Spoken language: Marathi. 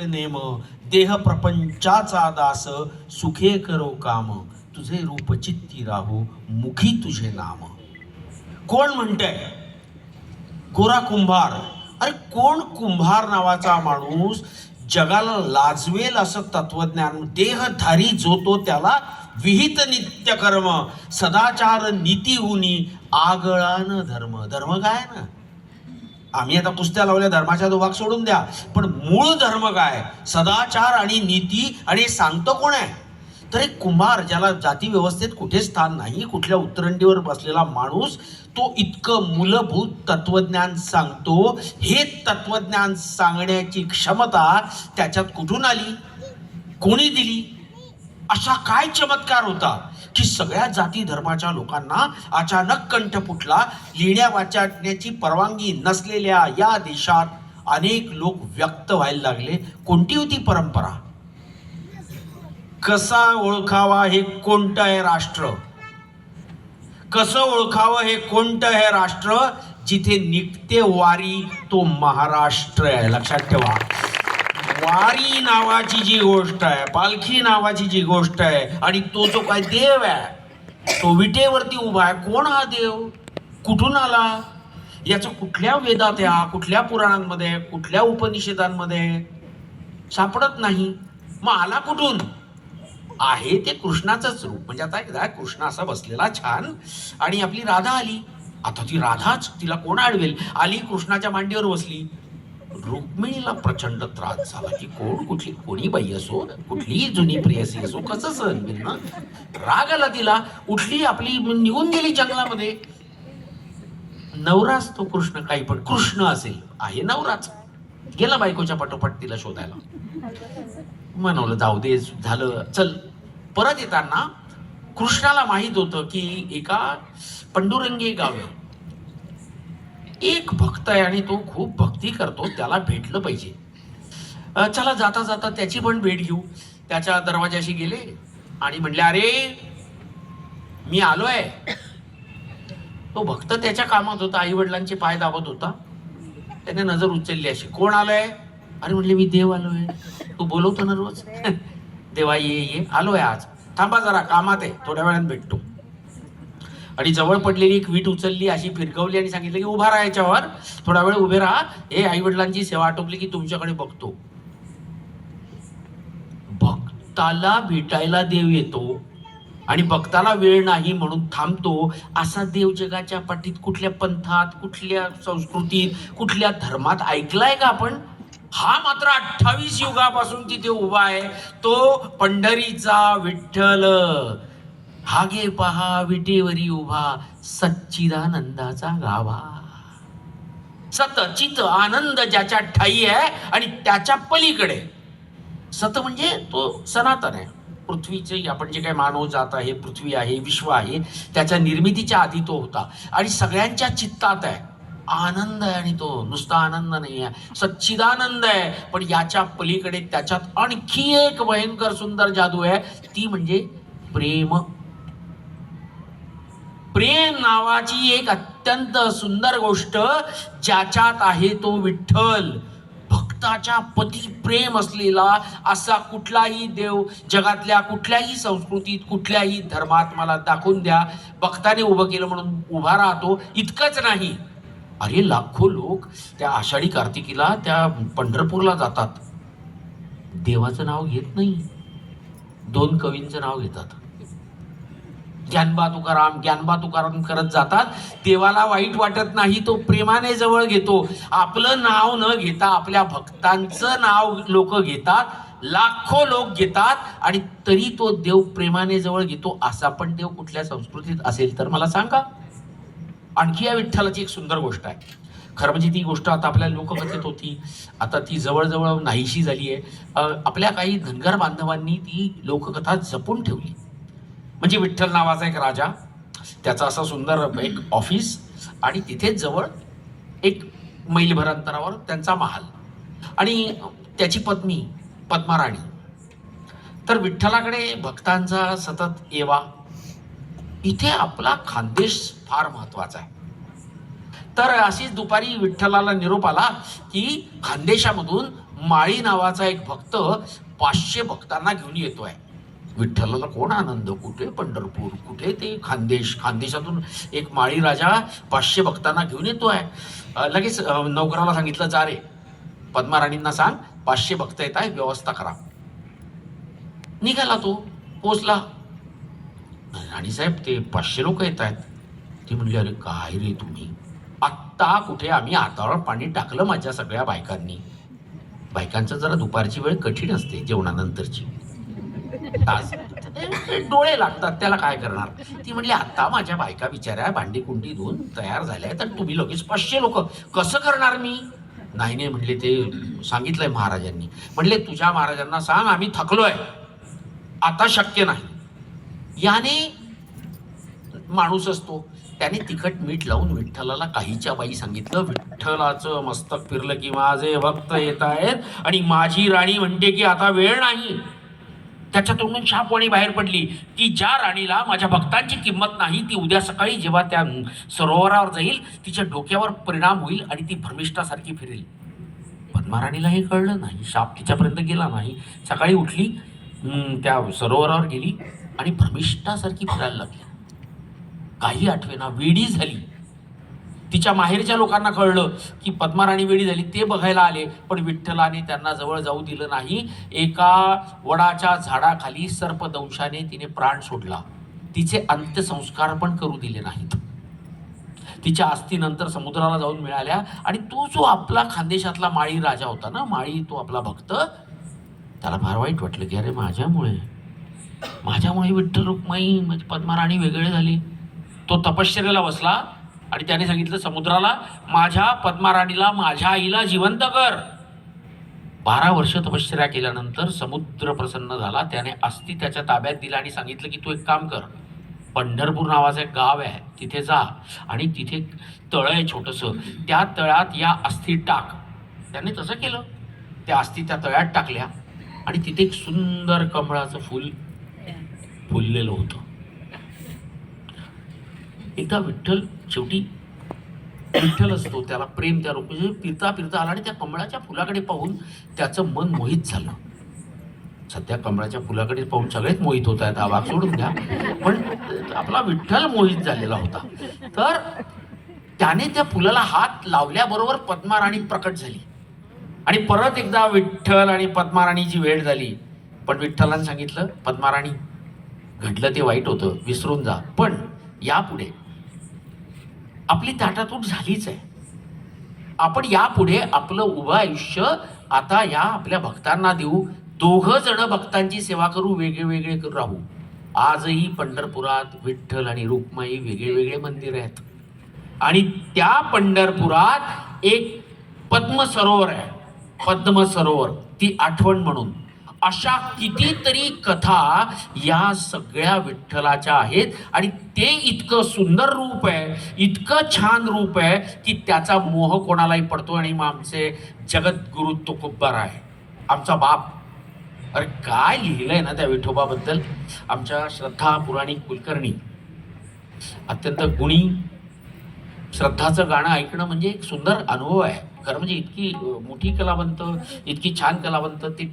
नेम? देह प्रपंचाचा दास सुखे करो काम. तुझे रूप चित्ती राहू मुखी तुझे नाम. कोण म्हणतंय? गोरा कुंभार. अरे कोण कुंभार नावाचा माणूस जगाला लाजवेल असं तत्वज्ञान? देहधारी जो तो त्याला विहित नित्य कर्म सदाचार नीती हुनी आगळान धर्म. धर्म काय ना? आम्ही आता कुस्त्या लावल्या धर्माच्या तो भाग सोडून द्या. पण मूळ धर्म काय? सदाचार आणि नीती आणि सांगतं सांगतो कोण आहे? तर एक कुंभार ज्याला जाती व्यवस्थेत कुठे स्थान नाही कुठल्या उतरंडीवर बसलेला माणूस तो इतकं मूलभूत तत्वज्ञान सांगतो. हे तत्वज्ञान सांगण्याची क्षमता त्याच्यात कुठून आली? कोणी दिली? असा काय चमत्कार होता की सगळ्या जाती धर्माच्या लोकांना अचानक कंठ फुटला लिहिण्या वाचण्याची परवानगी नसलेल्या या देशात अनेक लोक व्यक्त व्हायला लागले. कोणती होती परंपरा? कसा ओळखावा हे कोणतं आहे राष्ट्र? कसं ओळखावं हे कोणतं आहे राष्ट्र? जिथे निघते वारी तो महाराष्ट्र आहे. लक्षात ठेवा. वारी नावाची जी गोष्ट आहे पालखी नावाची जी गोष्ट आहे आणि तो जो काय देव आहे तो विटेवरती उभा आहे. कोण हा देव? कुठून आला? याचं कुठल्या वेदात या कुठल्या पुराणांमध्ये कुठल्या उपनिषदांमध्ये सापडत नाही. मग आला कुठून? आहे ते कृष्णाचंच रूप. म्हणजे आता एकदा कृष्ण असा बसलेला छान आणि आपली राधा आली. आता ती राधाच तिला कोण आडवेल? आली कृष्णाच्या मांडीवर बसली. रुक्मिणीला प्रचंड त्रास झाला की कोण कुठली कोणी बाई असो कुठलीही जुनी प्रियसी असो कसं सहन ना? राग आला तिला उठली आपली निघून गेली जंगलामध्ये. नवरा तो कृष्ण काही पण कृष्ण असेल आहे नवराच. गेला बायकोच्या पाठोपाठ तिला शोधायला. म्हणवलं जाऊ दे झालं चल. परत येताना कृष्णाला माहीत होतं की एका पंडुरंगी गाव आहे. एक भक्त आहे आणि तो खूप भक्ती करतो त्याला भेटलं पाहिजे. चला जाता जाता त्याची पण भेट घेऊ. त्याच्या दरवाजाशी गेले आणि म्हणले अरे मी आलो आहे तो भक्त त्याच्या कामात होता आई वडिलांचे पाय दाबत होता. त्याने नजर उचलली अशी कोण आलंय? अरे म्हणले मी देव आलोय. तू बोलवतो ना रोज? देवा ये ये आलोय आज. थांबा जरा कामात आहे थोड्या वेळात भेटतो. आणि जवळ पडलेली एक वीट उचलली अशी फिरकवली आणि सांगितलं की उभा राहा याच्यावर. थोडा वेळ उभे राहा. हे आई वडिलांची सेवा आटोपली की तुमच्याकडे बघतो. भक्ताला भेटायला देव येतो आणि भक्ताला वेळ नाही म्हणून थांबतो. असा देव जगाच्या पाठीत कुठल्या पंथात कुठल्या संस्कृतीत कुठल्या धर्मात ऐकलाय का आपण? हा मात्र अठ्ठावीस युगापासून तिथे उभा आहे. तो पंढरीचा विठ्ठल. हागे पहा विटेवरी उभा सच्चिदानंदाचा गाभा सतचित आनंद ज्याच्या ठाई आहे आणि त्याच्या पलीकडे. सत म्हणजे तो सनातन आहे. पृथ्वीचे आपण जे काही मानव जात आहे पृथ्वी आहे विश्व आहे त्याच्या निर्मितीच्या आधी तो होता. आणि सगळ्यांच्या चित्तात आहे. आनंद आहे आणि तो नुसता आनंद नाही आहे. सच्चिदानंद आहे पण याच्या पलीकडे त्याच्यात आणखी एक भयंकर सुंदर जादू आहे. ती म्हणजे प्रेम. प्रेम नावाची एक अत्यंत सुंदर गोष्ट ज्याच्यात आहे तो विठ्ठल. भक्ताच्या पती प्रेम असलेला असा कुठलाही देव जगातल्या कुठल्याही संस्कृतीत कुठल्याही धर्मात मला दाखवून द्या. भक्ताने उभं केलं म्हणून उभा राहतो. इतकंच नाही. अरे लाखो लोक त्या आषाढी कार्तिकीला त्या पंढरपूरला जातात. देवाचं नाव घेत नाही. दोन कवींचं नाव घेतात. ज्ञानबा तुकाराम ज्ञानबा तुकाराम करत जातात. देवाला वाईट वाटत नाही तो प्रेमाने जवळ घेतो. आपलं नाव न घेता आपल्या भक्तांचं नाव लोक घेतात लाखो लोक घेतात आणि तरी तो देव प्रेमाने जवळ घेतो असा पण देव कुठल्या संस्कृतीत असेल तर मला सांगा. आणखी या विठ्ठलाची एक सुंदर गोष्ट आहे. खरं म्हणजे ती गोष्ट आता आपल्या लोककथेत होती. आता ती जवळजवळ नाहीशी झाली आहे आपल्या काही धनगर बांधवांनी ती लोककथा जपून ठेवली. म्हणजे विठ्ठल नावाचा एक राजा त्याचा असा सुंदर एक ऑफिस आणि तिथेच जवळ एक मैलभर अंतरावर त्यांचा महाल आणि त्याची पत्नी पद्माराणी. तर विठ्ठलाकडे भक्तांचा सतत येवा. इथे आपला खानदेश फार महत्त्वाचा आहे. तर अशीच दुपारी विठ्ठलाला निरोप आला की खानदेशामधून माळी नावाचा एक भक्त पाचशे भक्तांना घेऊन येतोय. विठ्ठलाला कोण आनंद? कुठे पंढरपूर? कुठे ते खानदेश? खानदेशातून एक माळी राजा पाचशे भक्तांना घेऊन येतो आहे. लगेच नौकराला सांगितलं जा रे. पद्माराणींना सांग पाचशे भक्त येत आहे व्यवस्था करा. निघाला तो पोचला राणीसाहेब ते पाचशे लोक येत आहेत. ती म्हणली अरे काय रे तुम्ही? आत्ता कुठे आम्ही हातावर पाणी टाकलं माझ्या सगळ्या बायकांनी? बायकांचं जरा दुपारची वेळ कठीण असते जेवणानंतरची. तास. डोळे लागतात त्याला काय करणार? ती म्हणली आता माझ्या बायका बिचाऱ्या भांडी कुंडी धुवून तयार झाल्या तर तुम्ही लगेच पाचशे लोक. कसं करणार मी? नाही नाही म्हणले ते सांगितलंय महाराजांनी. म्हणले तुझ्या महाराजांना सांग आम्ही थकलोय. आता शक्य नाही. याने माणूस असतो. त्याने तिखट मीठ लावून विठ्ठलाला काहीच्या बाई सांगितलं विठ्ठलाचं मस्तक फिरलं की माझे भक्त येत आहेत आणि माझी राणी म्हणते की आता वेळ नाही. त्याच्या तोंडून शापवाणी बाहेर पडली की ज्या राणीला माझ्या भक्तांची किंमत नाही ती उद्या सकाळी जेव्हा त्या सरोवरावर जाईल तिच्या डोक्यावर परिणाम होईल आणि ती भ्रमिष्ठासारखी फिरेल. पद्माराणीला हे कळलं नाही. शाप तिच्यापर्यंत गेला नाही. सकाळी उठली त्या सरोवरावर गेली आणि भ्रमिष्ठासारखी फिरायला लागली. काही आठवेना वेडी झाली. तिच्या माहेरच्या लोकांना कळलं की पद्माराणी वेळी झाली. ते बघायला आले पण विठ्ठलाने त्यांना जवळ जाऊ दिलं नाही. एका वडाच्या झाडाखाली सर्पदंशाने तिने प्राण सोडला. तिचे अंत्यसंस्कार पण करू दिले नाहीत. तिच्या अस्थीनंतर समुद्राला जाऊन मिळाल्या आणि तो जो आपला खानदेशातला माळी राजा होता ना माळी तो आपला भक्त त्याला फार वाईट वाटलं की अरे माझ्यामुळे माझ्यामुळे विठ्ठल रुक्माई म्हणजे पद्माराणी वेगळे झाली. तो तपश्चर्याला बसला आणि त्याने सांगितलं समुद्राला माझ्या पद्माराणीला माझ्या आईला जिवंत कर. बारा वर्ष तपश्चर्या केल्यानंतर समुद्र प्रसन्न झाला. त्याने अस्थि त्याच्या ताब्यात दिला आणि सांगितलं की तू एक काम कर. पंढरपूर नावाचं एक गाव आहे. तिथे जा आणि तिथे तळं आहे छोटंसं. त्या तळ्यात या अस्थि टाक. त्याने तसं केलं. त्या अस्थि त्या तळ्यात टाकल्या आणि तिथे एक सुंदर कमळाचं फूल फुललेलं होतं. एकदा विठ्ठल शेवटी विठ्ठल असतो त्याला प्रेम त्या रूप म्हणजे फिरता फिरता आला आणि त्या कमळाच्या फुलाकडे पाहून त्याचं मन मोहित झालं. सध्या कमळाच्या फुलाकडे पाहून सगळेच मोहित होत आहेत हा भाग सोडून द्या. पण आपला विठ्ठल मोहित झालेला होता. तर त्याने त्या फुलाला हात लावल्याबरोबर पद्माराणी प्रकट झाली. आणि परत एकदा विठ्ठल आणि पद्माराणीची वेळ झाली. पण विठ्ठलानं सांगितलं पद्माराणी घडलं ते वाईट होतं विसरून जा. पण यापुढे आपली ताटातूट झालीच आहे. आपण यापुढे आपलं उभं आयुष्य आता या आपल्या भक्तांना देऊ. दोघं जण भक्तांची सेवा करू वेगळे वेगळे करू राहू. आजही पंढरपुरात विठ्ठल आणि रुक्माई वेगळे वेगळे मंदिर आहेत. आणि त्या पंढरपुरात एक पद्म सरोवर आहे. पद्म सरोवर ती आठवण म्हणून. अशा कितीतरी कथा या सगळ्या विठ्ठलाच्या आहेत. आणि ते इतकं सुंदर रूप आहे इतकं छान रूप आहे की त्याचा मोह कोणालाही पडतो आणि मग आमचे जगद्गुरु तुकुब्बर आहे. आमचा बाप अरे काय लिहिलंय ना त्या विठोबाबद्दल? आमच्या श्रद्धा पुराणिक कुलकर्णी. अत्यंत गुणी श्रद्धाचं गाणं ऐकणं म्हणजे एक सुंदर अनुभव आहे. खरं म्हणजे इतकी मोठी कलावंत इतकी छान कलावंत ती